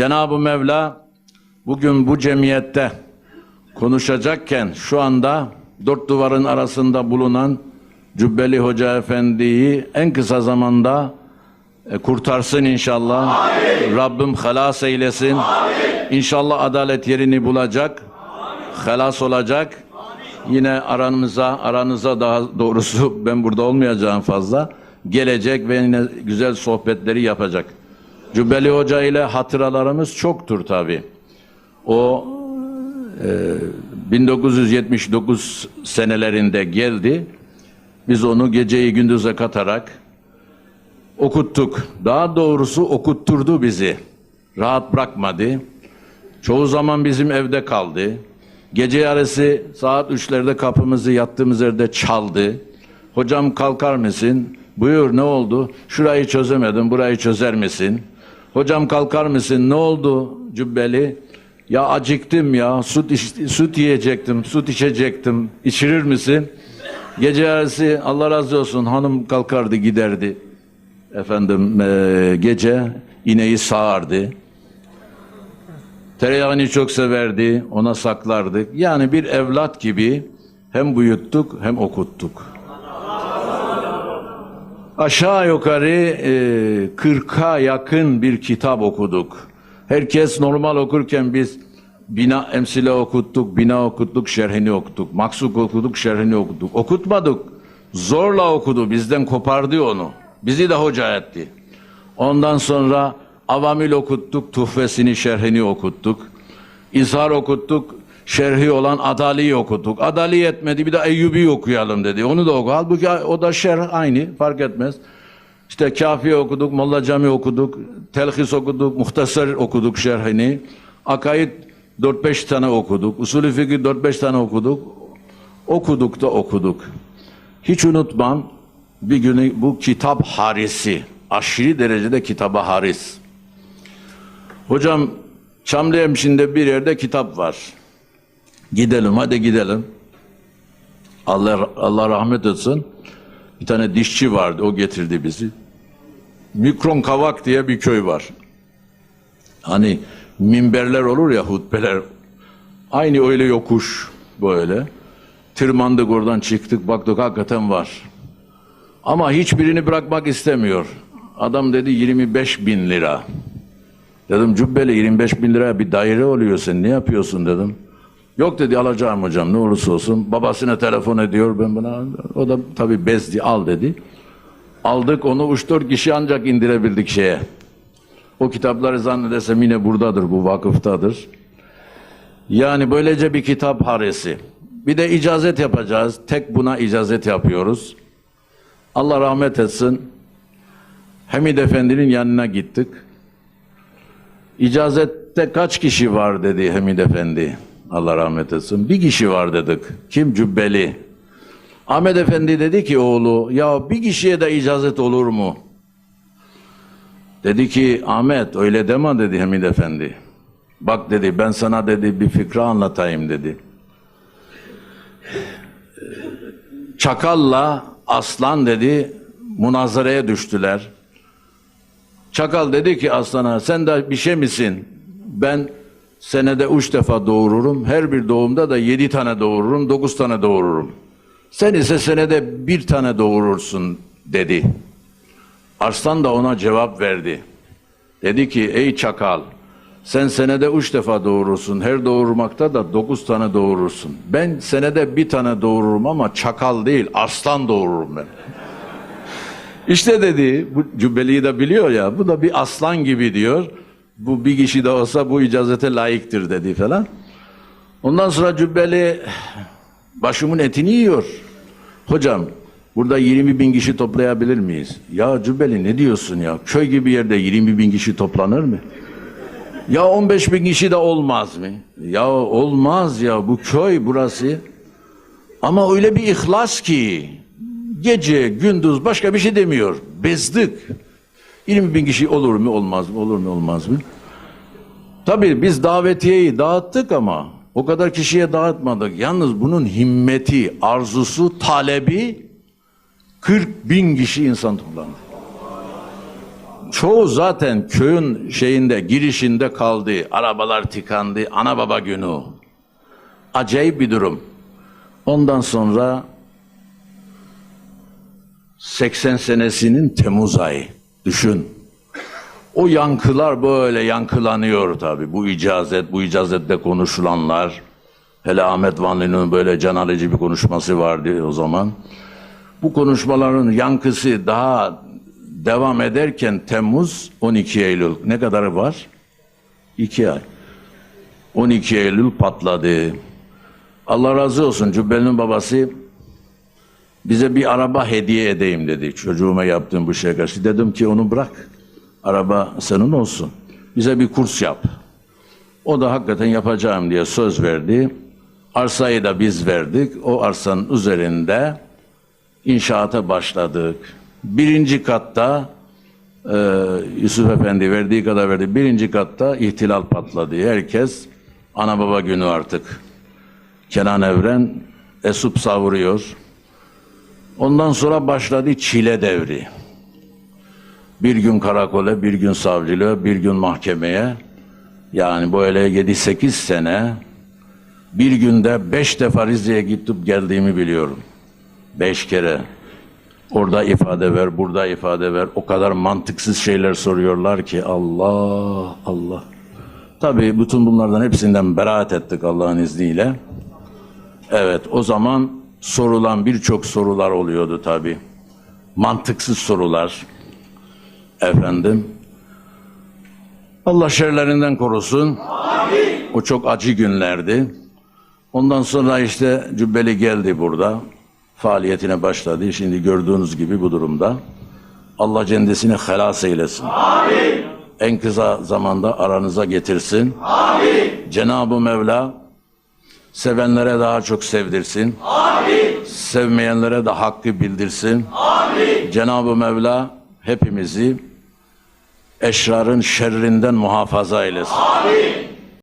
Cenab-ı Mevla bugün bu cemiyette konuşacakken şu anda dört duvarın arasında bulunan Cübbeli Hoca Efendi'yi en kısa zamanda e, kurtarsın inşallah. Rabbim halas eylesin. İnşallah adalet yerini bulacak. Halas olacak. Yine aranıza, aranıza daha doğrusu ben burada olmayacağım fazla. Gelecek ve yine güzel sohbetleri yapacak. Cübbeli Hoca ile hatıralarımız çoktur tabi. O e, 1979 senelerinde geldi. Biz onu geceyi gündüze katarak okuttuk. Daha doğrusu okutturdu bizi. Rahat bırakmadı. Çoğu zaman bizim evde kaldı. Gece yarısı saat üçlerde kapımızı yattığımız yerde çaldı. Hocam kalkar mısın? Buyur ne oldu? Şurayı çözemedim, burayı çözer misin? Hocam kalkar mısın? Ne oldu cübbeli? Ya acıktım ya, süt, süt yiyecektim, süt içecektim. İçirir misin? Gece yarısı Allah razı olsun hanım kalkardı giderdi. Efendim eee, gece ineği sağardı. Tereyağını çok severdi, ona saklardık. Yani bir evlat gibi hem büyüttük hem okuttuk. Aşağı yukarı e, 40'a yakın bir kitap okuduk. Herkes normal okurken biz bina emsile okuttuk, bina okuttuk, şerhini okuduk. Maksuk okuduk, şerhini okuduk. Okutmadık. Zorla okudu, bizden kopardı onu. Bizi de hoca etti. Ondan sonra Avamil okuttuk, tuhfesini, şerhini okuttuk. İzhar okuttuk, şerhi olan Adali'yi okuttuk. Adali yetmedi bir de Eyyubi okuyalım dedi. Onu da oku. Halbuki o da şerh aynı, fark etmez. İşte Kafi okuduk, Molla Cami okuduk, Telhis okuduk, Muhtasar okuduk şerhini. Akaid 4-5 tane okuduk, Usulü Fıkıh 4-5 tane okuduk. Okuduk da okuduk. Hiç unutmam bir günü bu kitap harisi, aşırı derecede kitaba haris. Hocam Çamlıhemşin'de bir yerde kitap var. Gidelim hadi gidelim. Allah Allah rahmet etsin. Bir tane dişçi vardı o getirdi bizi. Mikron Kavak diye bir köy var. Hani minberler olur ya hutbeler. Aynı öyle yokuş böyle. Tırmandık oradan çıktık baktık hakikaten var. Ama hiçbirini bırakmak istemiyor. Adam dedi 25 bin lira. Dedim cübbeli 25 bin liraya bir daire oluyor sen ne yapıyorsun dedim. Yok dedi alacağım hocam ne olursa olsun. Babasına telefon ediyor ben buna. O da tabii bezdi al dedi. Aldık onu 3-4 kişi ancak indirebildik şeye. O kitapları zannedersem yine buradadır bu vakıftadır. Yani böylece bir kitap haresi. Bir de icazet yapacağız. Tek buna icazet yapıyoruz. Allah rahmet etsin. Hamid Efendi'nin yanına gittik. İcazette kaç kişi var dedi Hamid Efendi. Allah rahmet etsin. Bir kişi var dedik. Kim? Cübbeli. Ahmet Efendi dedi ki oğlu ya bir kişiye de icazet olur mu? Dedi ki Ahmet öyle deme dedi Hamid Efendi. Bak dedi ben sana dedi bir fikri anlatayım dedi. Çakalla aslan dedi münazaraya düştüler. Çakal dedi ki aslana sen de bir şey misin? Ben senede üç defa doğururum. Her bir doğumda da yedi tane doğururum, dokuz tane doğururum. Sen ise senede bir tane doğurursun dedi. Arslan da ona cevap verdi. Dedi ki ey çakal sen senede üç defa doğurursun. Her doğurmakta da dokuz tane doğurursun. Ben senede bir tane doğururum ama çakal değil aslan doğururum ben. İşte dedi, bu cübbeliyi de biliyor ya, bu da bir aslan gibi diyor. Bu bir kişi de olsa bu icazete layıktır dedi falan. Ondan sonra cübbeli başımın etini yiyor. Hocam burada 20 bin kişi toplayabilir miyiz? Ya cübbeli ne diyorsun ya? Köy gibi yerde 20 bin kişi toplanır mı? Ya 15 bin kişi de olmaz mı? Ya olmaz ya bu köy burası. Ama öyle bir ihlas ki gece gündüz başka bir şey demiyor. Bezdik. 20 bin kişi olur mu olmaz mı olur mu olmaz mı? Tabii biz davetiyeyi dağıttık ama o kadar kişiye dağıtmadık. Yalnız bunun himmeti, arzusu, talebi 40 bin kişi insan toplandı. çoğu zaten köyün şeyinde girişinde kaldı. Arabalar tıkandı. Ana baba günü. Acayip bir durum. Ondan sonra 80 senesinin Temmuz ayı. Düşün. O yankılar böyle yankılanıyor tabii. Bu icazet, bu icazette konuşulanlar. Hele Ahmet Vanlı'nın böyle can alıcı bir konuşması vardı o zaman. Bu konuşmaların yankısı daha devam ederken Temmuz 12 Eylül ne kadarı var? 2 ay. 12 Eylül patladı. Allah razı olsun Cübbeli'nin babası bize bir araba hediye edeyim dedi. Çocuğuma yaptığım bu şeye karşı. Dedim ki onu bırak. Araba senin olsun. Bize bir kurs yap. O da hakikaten yapacağım diye söz verdi. Arsayı da biz verdik. O arsanın üzerinde inşaata başladık. Birinci katta e, Yusuf Efendi verdiği kadar verdi. Birinci katta ihtilal patladı. Herkes ana baba günü artık. Kenan Evren esup savuruyor. Ondan sonra başladı çile devri. Bir gün karakola, bir gün savcılığa, bir gün mahkemeye. Yani böyle 7-8 sene bir günde beş defa Rize'ye gidip geldiğimi biliyorum. Beş kere. Orada ifade ver, burada ifade ver. O kadar mantıksız şeyler soruyorlar ki Allah Allah. Tabii bütün bunlardan hepsinden beraat ettik Allah'ın izniyle. Evet o zaman sorulan birçok sorular oluyordu tabii. Mantıksız sorular. Efendim. Allah şerlerinden korusun. O çok acı günlerdi. Ondan sonra işte Cübbeli geldi burada. Faaliyetine başladı. Şimdi gördüğünüz gibi bu durumda. Allah kendisini helas eylesin. En kısa zamanda aranıza getirsin. Cenab-ı Mevla sevenlere daha çok sevdirsin. Sevmeyenlere de hakkı bildirsin. Cenab-ı Mevla hepimizi eşrarın şerrinden muhafaza eylesin.